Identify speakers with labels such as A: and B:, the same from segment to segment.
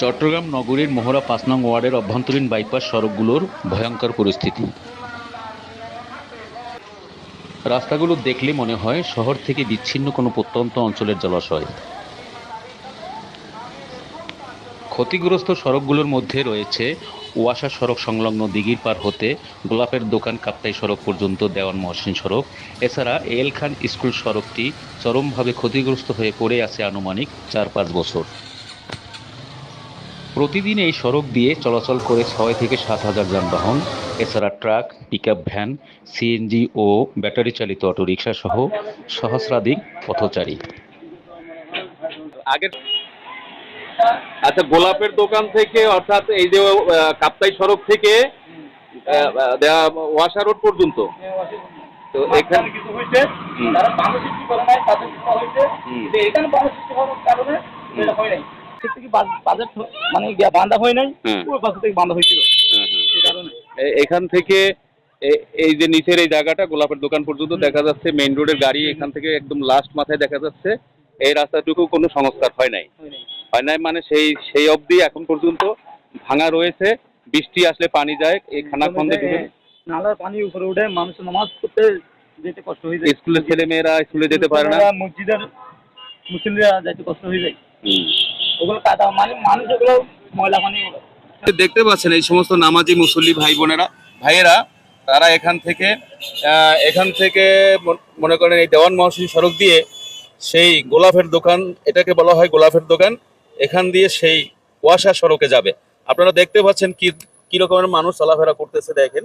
A: চট্টগ্রাম নগরীর মোহরা পাঁচ নং ওয়ার্ডের অভ্যন্তরীণ বাইপাস সড়কগুলোর ভয়ঙ্কর পরিস্থিতি। রাস্তাগুলো দেখলে মনে হয় শহর থেকে বিচ্ছিন্ন কোনো প্রত্যন্ত অঞ্চলের জলাশয়। ক্ষতিগ্রস্ত সড়কগুলোর মধ্যে রয়েছে ওয়াসা সড়ক সংলগ্ন দিঘির পার হতে গোলাপের দোকান কাপ্তাই সড়ক পর্যন্ত দেওয়ান মহসিন সড়ক। এছাড়া এল খান স্কুল সড়কটি চরমভাবে ক্ষতিগ্রস্ত হয়ে পড়ে আছে আনুমানিক চার পাঁচ বছর। প্রতিদিন এই সড়ক দিয়ে চলাচল করে ছয় থেকে সাত হাজার যানবাহন এছাড়া ট্রাক পিকআপ ভ্যান সিএনজি ও ব্যাটারি চালিত অটোরিকশা সহ সহস্রাধিক পথচারী।
B: আগের আচ্ছা গোলাপের দোকান থেকে অর্থাৎ এই যে কাপ্তাই সড়ক থেকে ওয়াসা রোড পর্যন্ত? তো এখানে
C: কিছু হয়েছে তারা বাংলা সৃষ্টি করে নাই তাদের হয়েছে। এখানে বাংলা সৃষ্টি হওয়ার কারণে হয় নাই। থেকে বাজার মানে বান্ধা হয় নাই
B: হুম।
C: ওই থেকে বান্ধা হয়েছিল।
B: হ্যাঁ, হ্যাঁ। এখান থেকে এই যে নিচের এই জায়গাটা গোলাপের দোকান পর্যন্ত দেখা যাচ্ছে মেইন রোডের গাড়ি এখান থেকে একদম লাস্ট মাথায় দেখা যাচ্ছে এই রাস্তাটুকু কোনো সংস্কার হয় নাই।
C: হয় নাই।
B: মানে সেই সেই অবধি এখন পর্যন্ত ভাঙা রয়েছে বৃষ্টি আসলে পানি যায় এই খানা খানাখন্দে ঢুকে
C: নালার পানি উপরে উঠে মানুষ নামাজ পড়তে যেতে কষ্ট হয়ে যায়।
B: স্কুলের ছেলে মেয়েরা স্কুলে যেতে পারে না।
C: মসজিদের মুসলিমরা যাইতে কষ্ট হয়ে যায়। ওগুলো কাটা মানে মানুষ ওগুলো ময়লা ওগুলো।
B: দেখতে পাচ্ছেন এই সমস্ত নামাজি মুসল্লি ভাই বোনেরা ভাইয়েরা তারা এখান থেকে এখান থেকে মনে করেন এই দেওয়ান মহসিন সড়ক দিয়ে সেই গোলাপের দোকান এটাকে বলা হয় গোলাপের দোকান এখান দিয়ে সেই ওয়াসা সড়কে যাবে। আপনারা দেখতে পাচ্ছেন কি কি রকমের মানুষ চলাফেরা করতেছে দেখেন।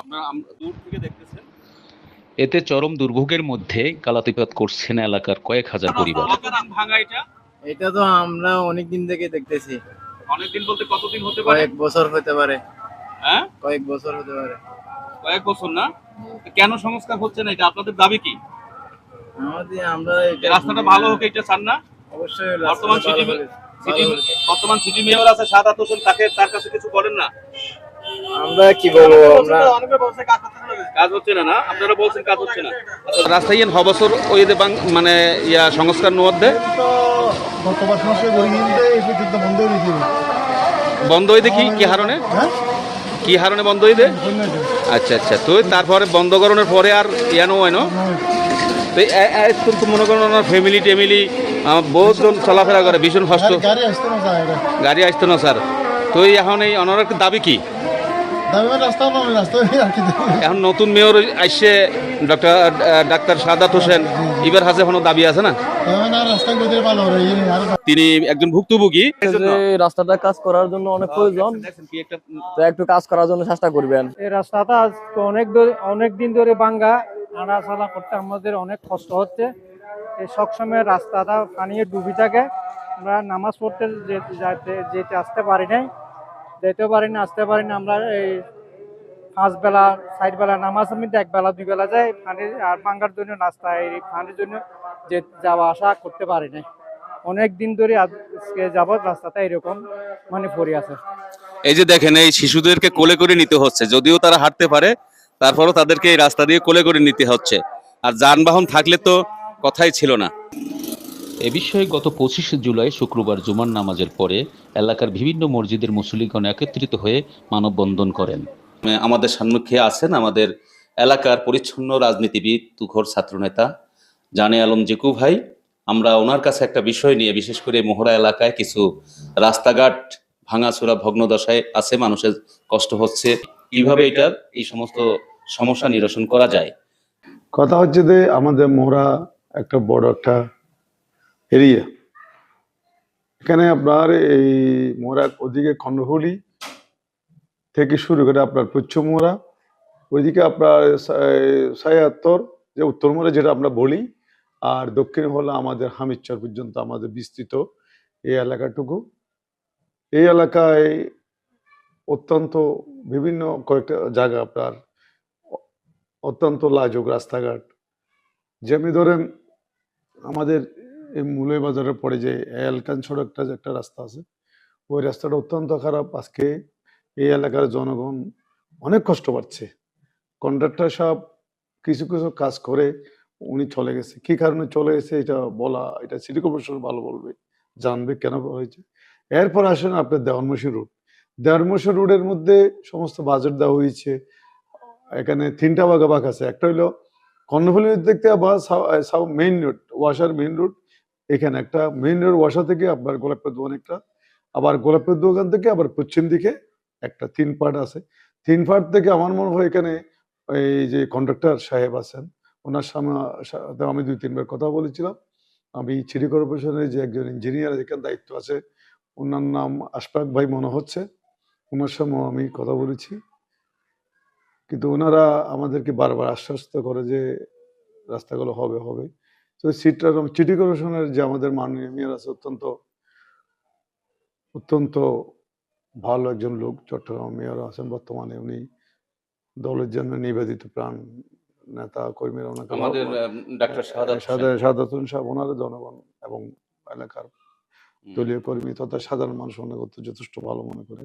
B: আপনারা দূর থেকে দেখতেছেন।
A: এতে চরম দুর্ভোগের মধ্যে কালাতিপাত করছেন এলাকার কয়েক হাজার পরিবার।
B: ভাঙা এটা।
D: এটা তো আমরা অনেক দিন থেকে দেখতেছি।
B: অনেকদিন বলতে কতদিন হতে পারে?
D: কয়েক বছর হতে পারে।
B: হ্যাঁ?
D: কয়েক বছর হতে পারে।
B: কয়েক বছর না? কেন সংস্কার হচ্ছে না এটা? আপনাদের দাবি কি?
D: আমাদের আমরা
B: এই রাস্তাটা ভালো হোক এটা চান না?
D: অবশ্যই
B: বর্তমান সিটি। বর্তমান সিটি মেয়র আছে সাদাত হোসেন তাকে তার কাছে কিছু বলেন না?
D: আমরা কি বলব আমরা
B: কাজ হচ্ছে না না আপনারা বলছেন কাজ হচ্ছে না। রাস্তায় হ বছর ওই মানে ইয়া সংস্কার মধ্যে
E: তো গত পাঁচ মাসে গরিবদের এই পর্যন্ত বন্ধ হয়ে
B: বন্ধ হইতে কি কি হারণে
E: হ্যাঁ?
B: কি হারণে বন্ধ হইতে? আচ্ছা আচ্ছা। তো তারপরে বন্ধ করানোর পরে আর ইয়ানো হয় না তো মনে করেন ওনার ফ্যামিলি টেমিলি বহুতজন চলাফেরা করে ভীষণ কষ্ট।
E: গাড়ি আসতে না
B: স্যার তো এখন এই অনার দাবি কি? এখন নতুন মেয়র আসছে ডক্টর ডাক্তার সাদাত হোসেন এবার হাতে কোনো দাবি আছে না? তিনি একজন ভুক্তভোগী।
F: রাস্তাটা কাজ করার জন্য অনেক প্রয়োজন।
B: কি একটা
F: কাজ করার জন্য চেষ্টা করবেন।
G: এই রাস্তাটা অনেক ধরে অনেক দিন ধরে ভাঙ্গা। আনাচলা করতে আমাদের অনেক কষ্ট হচ্ছে। এই সবসময় রাস্তাটা পানিয়ে ডুবি থাকে। আমরা নামাজ পড়তে যেতে আসতে পারি নাই। যেতে পারি না আসতে পারি না। আমরা এই পাঁচ বেলা চার বেলা নামাজ আমি এক বেলা, দুই বেলা যাই পানি আর ভাঙ্গার জন্য রাস্তা এই পানির জন্য যে যাওয়া আসা করতে পারি না অনেক দিন ধরে আজকে যাবত রাস্তাটা এরকম মানে পড়ে আছে।
B: এই যে দেখেন, এই শিশুদেরকে কোলে করে নিতে হচ্ছে। যদিও তারা হাঁটতে পারে তারপরও তাদেরকে এই রাস্তা দিয়ে কোলে করে নিতে হচ্ছে। আর যানবাহন থাকলে তো কথাই ছিল না।
A: এ বিষয়ে গত পঁচিশে জুলাই শুক্রবার জুমার নামাজের পরে এলাকার বিভিন্ন মসজিদের মুসল্লিগণ একত্রিত হয়ে মানববন্ধন করেন।
B: আমাদের সম্মুখে আছেন? আমাদের এলাকার পরিচ্ছন্ন রাজনীতিবিদ তুখর ছাত্রনেতা জানে আলম জেকু ভাই। আমরা ওনার কাছে একটা বিষয় নিয়ে বিশেষ করে মোহরা এলাকায় কিছু রাস্তাঘাট ভাঙাচোরা ভগ্ন দশায় আছে মানুষের কষ্ট হচ্ছে। কীভাবে এটার এই সমস্ত সমস্যা নিরসন করা যায়?
H: কথা হচ্ছে যে আমাদের মোহরা একটা বড় একটা এরিয়া। এখানে আপনার এই মোহরা ওদিকে খণ্ডহুলি থেকে শুরু করে আপনার পশ্চিম মোহরা, ওইদিকে আপনার সায়াত্তর যে উত্তর মোহরা যেটা আমরা বলি, আর দক্ষিণ হলো আমাদের হামিদচর পর্যন্ত আমাদের বিস্তৃত এই এলাকাটুকু। এই এলাকায় অত্যন্ত বিভিন্ন কয়েকটা জায়গা আপনার অত্যন্ত লাজুক রাস্তাঘাট। যেমনি ধরেন আমাদের এই মুলই বাজারের পরে যে এলকান সড়কটা যে একটা রাস্তা আছে, ওই রাস্তাটা অত্যন্ত খারাপ। আজকে এই এলাকার জনগণ অনেক কষ্ট পাচ্ছে। কন্ট্রাক্টর সব কিছু কিছু কাজ করে উনি চলে গেছে। কি কারণে চলে গেছে এটা বলা, এটা সিটি কর্পোরেশন ভালো বলবে, জানবে কেন হয়েছে। এরপর আসেন আপনার দেওয়ানমসি রোড। দেওয়ানমসি রোডের মধ্যে সমস্ত বাজেট দেওয়া হয়েছে। এখানে তিনটা বাঘা বাঘ আছে। একটা হলো কর্ণফুলির দিক থেকে বা মেইন রোড ওয়াসার মেইন রোড এখানে একটা মেইন রোড ওয়াসা থেকে আপনার গোলাপের দোকান একটা, আবার গোলাপের দোকান থেকে আবার পশ্চিম দিকে একটা তিন পার্ট আছে। তিন পার্ট থেকে আমার মনে হয় এখানে এই যে কন্ডাক্টর সাহেব আছেন, ওনার সামনে আমি দুই, তিনবার কথা বলেছিলাম। আমি সিটি কর্পোরেশনের যে একজন ইঞ্জিনিয়ার এখানে দায়িত্ব আছে, ওনার নাম আশফাক ভাই মনে হচ্ছে, ওনার সঙ্গে আমি কথা বলেছি। কিন্তু ওনারা আমাদেরকে বারবার আশ্বস্ত করে যে রাস্তাগুলো হবে হবে। তো সিটটা সিটি কর্পোরেশনের যে আমাদের মাননীয় মেয়র আছে অত্যন্ত অত্যন্ত ভালো একজন লোক চট্টগ্রাম মেয়র আছেন বর্তমানে। উনি দলের জন্য নিবেদিত প্রাণ নেতা কর্মীরা ওনাকে
A: আমাদের ডাক্তার শাহাদাত
H: সাহেব ওনারা জনগণ এবং এলাকার দলীয় কর্মী তথা সাধারণ মানুষ মনে করতে যথেষ্ট ভালো মনে করে।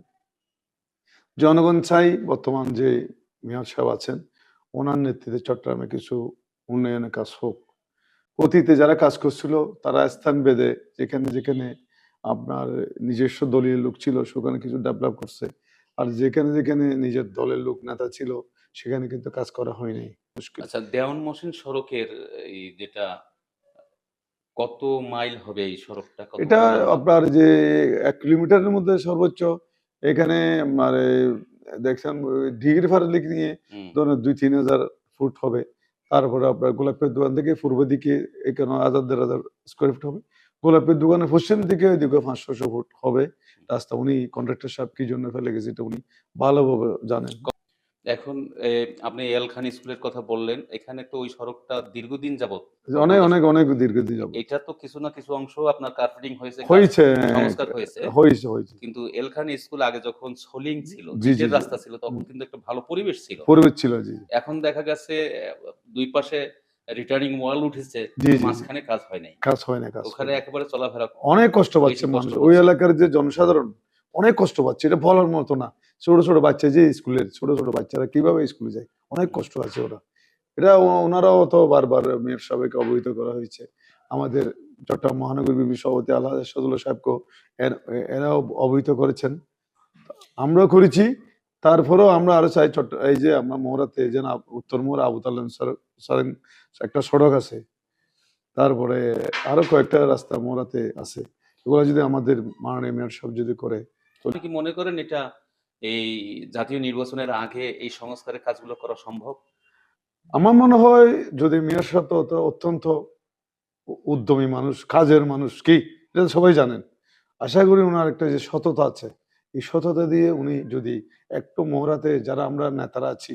H: জনগণ চাই বর্তমান যে মেয়র সাহেব আছেন ওনার নেতৃত্বে চট্টগ্রামে কিছু উন্নয়নের কাজ হোক। অতীতে যারা কাজ করছিল তারা স্থান বেঁধে যেখানে যেখানে আপনার নিজস্ব দলীয় লোক ছিল সেখানে কিছু ডেভেলপ করছে। আর যেখানে যেখানে নিজের দলের লোক নেতা ছিল সেখানে কিন্তু কাজ করা হয়নি মুশকিল।
B: আচ্ছা দেওয়ান মহসিন সড়কের এই যেটা কত মাইল হবে এই সড়কটা?
H: এটা আপনার যে এক কিলোমিটারের মধ্যে সর্বোচ্চ এখানে মানে দেখছেন ডিগ্রি ফারেলিক নিয়ে ধরুন দুই তিন হাজার ফুট হবে। তারপরে আপনার গোলাপের দোকান থেকে পূর্ব দিকে এখানে হাজার দেড় হাজার স্কোয়ার ফিট হবে। গোলাপের দোকানের পশ্চিম দিকে ওইদিকে পাঁচশো ফুট হবে। রাস্তা উনি কন্ট্রাক্টর সাহেব, কি জন্য ফেলে গেছে এটা উনি ভালোভাবে জানেন।
B: এখন আপনি এল খান স্কুলের কথা বললেন এখানে তো ওই সড়কটা দীর্ঘদিন যাবত
H: অনেক অনেক অনেক দীর্ঘদিন যাব
B: এটা তো কিছু না কিছু অংশ আপনার কার্পেটিং হয়েছে
H: হয়েছে
B: সংস্কার হয়েছে।
H: হয়েছে হয়েছে।
B: কিন্তু এলখান স্কুল আগে যখন সোলিং ছিল ইটের
H: জি।
B: রাস্তা ছিল তখন কিন্তু একটা ভালো পরিবেশ ছিল।
H: পরিবেশ ছিল জি।
B: এখন দেখা গেছে দুই পাশে রিটার্নিং ওয়াল উঠেছে। মাঝখানে কাজ হয় নাই।
H: কাজ হয় না কাজ
B: ওখানে একেবারে চলাফেরা
H: অনেক কষ্ট পাচ্ছে মানুষ। ওই এলাকার যে জনসাধারণ অনেক কষ্ট পাচ্ছে, এটা বলার মতো না। ছোট ছোট বাচ্চা যে স্কুলের ছোট ছোট বাচ্চারা কীভাবে স্কুলে যায়? অনেক কষ্ট আছে ওরা। এটা ওনারাও তো বারবার মেয়র সাহেবকে অবহিত করা হয়েছে। আমাদের চট্টগ্রাম মহানগর বিবি সভাপতি আল্লাহ সদুল্লাহ সাহেবকে এরাও অবহিত করেছেন। আমরাও করেছি। তারপরেও আমরা আরও চাই চট্ট, এই যে আমরা মোহরাতে যেন উত্তর মোহরা আবু তালেন সরেন একটা সড়ক আছে। তারপরে আরও কয়েকটা রাস্তা মোহরাতে আছে। এগুলো যদি আমাদের মাননীয় মেয়র সাহেব যদি করে
B: কি মনে করেন এটা এই জাতীয় নির্বাচনের আগে এই সংস্কারের কাজগুলো করা সম্ভব?
H: আমার মনে হয় যদি মেয়র তো অত্যন্ত উদ্যমী মানুষ কাজের মানুষ কি এটা সবাই জানেন। আশা করি ওনার একটা যে সততা আছে এই সততা দিয়ে উনি যদি একটু মোহরাতে যারা আমরা নেতারা আছি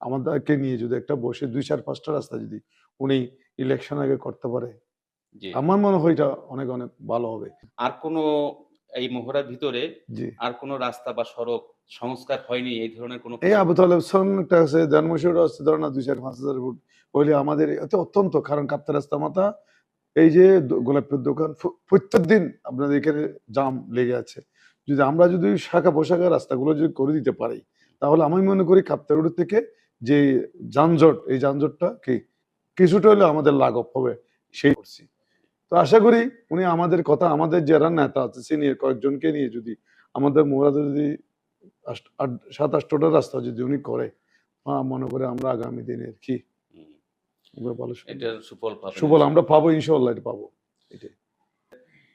H: আমাদেরকে নিয়ে যদি একটা বসে দুই চার পাঁচটা রাস্তা যদি উনি ইলেকশন আগে করতে পারে আমার মনে হয় এটা অনেক অনেক ভালো হবে।
B: আর কোনো এই মহড়ার ভিতরে আর কোনো রাস্তা বা সড়ক সংস্কার হয়নি এই ধরনের কোনো
H: এই আবু তালেব একটা আছে দেনমসির আছে ধরো না দুই চার পাঁচ হাজার ফুট। হইলে আমাদের এতে অত্যন্ত কারণ কাপ্তা রাস্তা মাথা এই যে গোলাপের দোকান প্রত্যেক দিন আপনাদের এখানে জাম লেগে আছে। যদি আমরা যদি শাখা পোশাখা রাস্তাগুলো যদি করে দিতে পারি তাহলে আমি মনে করি কাপ্তা রোড থেকে যে যানজট এই যানজটটা কি কিছুটা হলে আমাদের লাঘব হবে সেই করছি। তো আশা করি উনি আমাদের কথা আমাদের যারা নেতা আছে সিনিয়র কয়েকজনকে নিয়ে যদি আমাদের মোরাদে যদি সাত আটটা রাস্তা যদি উনি করে মনে করে আমরা আগামী দিনের কি সুফল- আমরা পাবো ইনশাল্লাহ এটা পাবো এটাই।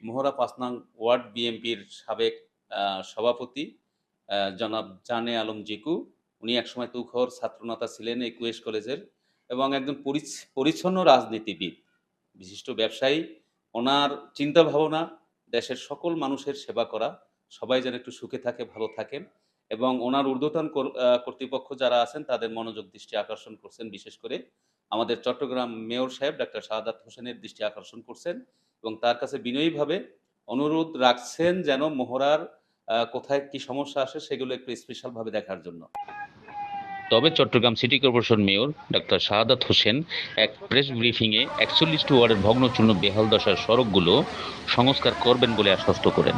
B: মহড়া পাঁচ নং ওয়ার্ড বিএনপির সাবেক সভাপতি জনাব জানে আলম জিকু। উনি একসময় তুখর ছাত্রনেতা ছিলেন এই কুয়েস কলেজের এবং একজন পরিচ্ছন্ন রাজনীতিবিদ বিশিষ্ট ব্যবসায়ী। ওনার চিন্তা ভাবনা দেশের সকল মানুষের সেবা করা, সবাই যেন একটু সুখে থাকে, ভালো থাকেন এবং ওনার ঊর্ধ্বতন কর্তৃপক্ষ যারা আছেন তাদের মনোযোগ, দৃষ্টি আকর্ষণ করছেন। বিশেষ করে আমাদের চট্টগ্রাম মেয়র সাহেব, ডাক্তার শাহাদাত হোসেনের দৃষ্টি আকর্ষণ করছেন এবং তার কাছে বিনয়ীভাবে অনুরোধ রাখছেন যেন মোহরার কোথায় কি সমস্যা আসে সেগুলো একটু স্পেশালভাবে দেখার জন্য। তবে Chattogram city corporation mayor doctor Shahadat Hossain এক প্রেস ব্রিফিংয়ে একচল্লিশটি ওয়ার্ডের ভগ্নচূর্ণ বেহাল দশার সড়কগুলো সংস্কার করবেন বলে আশ্বস্ত করেন।